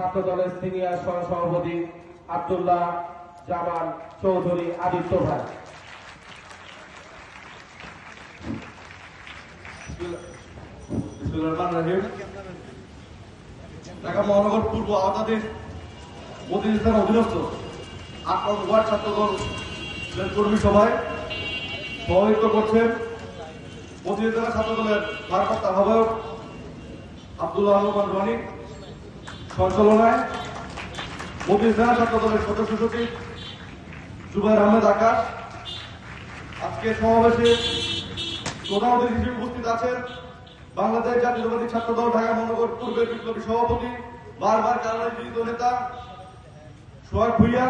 ছাত্র দলের সিনিয়র সহসভাপতি আব্দুল্লাহ জামান চৌধুরী আদিত্য ভাই। ঢাকা মহানগর পূর্ব আওতাধীন প্রতিনিধিত্বের অধীনস্থ নম্বর ওয়ার্ড ছাত্রদল কর্মী সভায় সভাপতিত্ব করছেন প্রতিনিধিত্ব ছাত্রদলের ভারপ্রাপ্ত আহ্বায়ক আব্দুল্লাহ রহমান রনি সঞ্চালনায় প্রতিনিধিত্ব ছাত্রদলের সদস্য সচিব জুবাইর আহমেদ আকাশ। আজকে সমাবেশে প্রধান অতিথি হিসেবে উপস্থিত আছেন বাংলাদেশ জাতীয়তাবাদী ছাত্র দল ঢাকা মহানগর পূর্বের বিপ্লবী সভাপতি, বারবার কারাগারিত নেতা সোহাগ ভুইয়া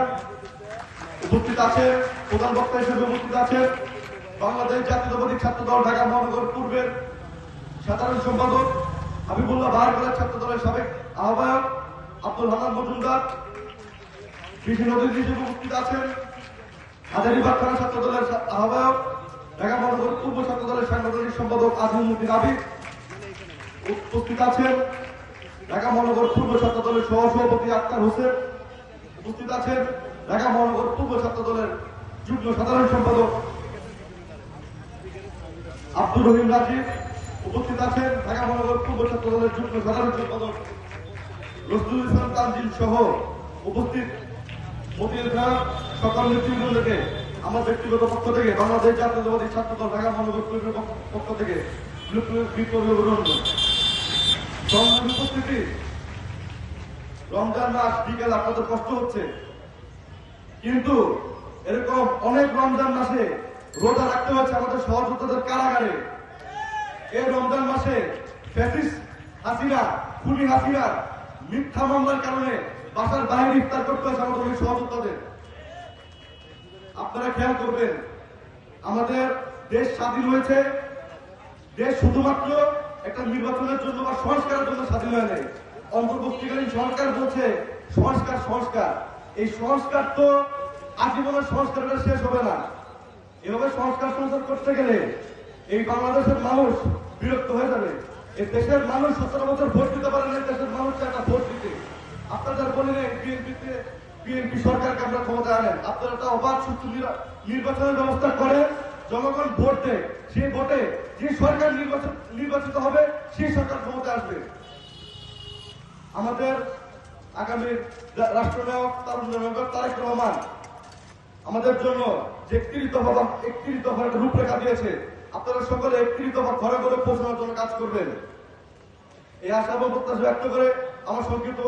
উপস্থিত আছেন, প্রধান বক্তা হিসেবে উপস্থিত আছেন বাংলাদেশ জাতীয়তাবাদী ছাত্র দল ঢাকা মহানগর পূর্বের সাধারণ সম্পাদক হাবিবুল্লাহ বাহার ছাত্র দলের সাবেক আহ্বায়ক আব্দুল হান্নান মজুমদার বিশেষ অতিথি হিসেবে উপস্থিত আছেন হাজারিবাগ থানা ছাত্র দলের আহ্বায়ক, ঢাকা মহানগর পূর্ব ছাত্র দলের সাংগঠনিক সম্পাদক আজিমুদ্দিন আবিদ উপস্থিত আছেন, ঢাকা মহানগর পূর্ব ছাত্র দলের সহ সভাপতি আক্তার হোসেন উপস্থিত আছেন, ঢাকা মহানগর পূর্ব ছাত্র দলের যুগ্ম সাধারণ সম্পাদক আব্দুর রহিম রাজীব উপস্থিত আছেন, ঢাকা মহানগর পূর্ব ছাত্র দলের যুগ্ম সাধারণ সম্পাদক রসদুল ইসলাম তানজিল সহ উপস্থিত সকল আমার ব্যক্তিগত পক্ষ থেকে, বাংলাদেশ জাতীয়তাবাদী ঢাকা মহানগর পক্ষ থেকে রমজান মাস বিকেল আপনাদের কষ্ট হচ্ছে। কিন্তু এরকম অনেক রমজান মাসে রোজা রাখতে হচ্ছে আমাদের সহযোদ্ধাদের কারাগারে। এই রমজান মাসে ফ্যাসিস হাসিনা, খুনি হাসিনা মিথ্যা মামলার কারণে বাসার বাইরে ইফতার করতে আমাদের ওই সহযোদ্ধাদের। আপনারা খেয়াল করবেন, আমাদের দেশ স্বাধীন হয়েছে, দেশ শুধুমাত্র একটা নির্বাচনের জন্য বা সংস্কারের জন্য স্বাধীন হয় নাই। অন্তর্বর্তীকালীন সরকার বলছে, সংস্কার সংস্কার। এই সংস্কার তো আজীবনের সংস্কারটা শেষ হবে না। এভাবে সংস্কার সংস্কার করতে গেলে এই বাংলাদেশের মানুষ বিরক্ত হয়ে যাবে। এই দেশের মানুষ সতেরো বছর ভোট দিতে পারে না দেশের মানুষ একটা ভোট দিতে। আপনাদের বলেন বিএনপিতে বিএনপি সরকারকে আমরা ক্ষমতা আনেন, আপনারা একটা অবাধ সুস্থ নির্বাচনের ব্যবস্থা করে জনগণ ভোট দেয়। সেই ভোটে যে সরকার নির্বাচন নির্বাচিত হবে সেই সরকার ক্ষমতা আসবে। আমাদের আগামী রাষ্ট্রনায়ক, তারুণ্য মেম্বার তারেক রহমান আমাদের জন্য যে একত্রিশ দফা একত্রিশ দফার রূপরেখা দিয়েছে। আপনারা সকলে একটি দফা ঘরে ঘরে পৌঁছানোর জন্য কাজ করবেন। এই আশা এবং প্রত্যাশা ব্যক্ত করে আমার সংক্ষিপ্ত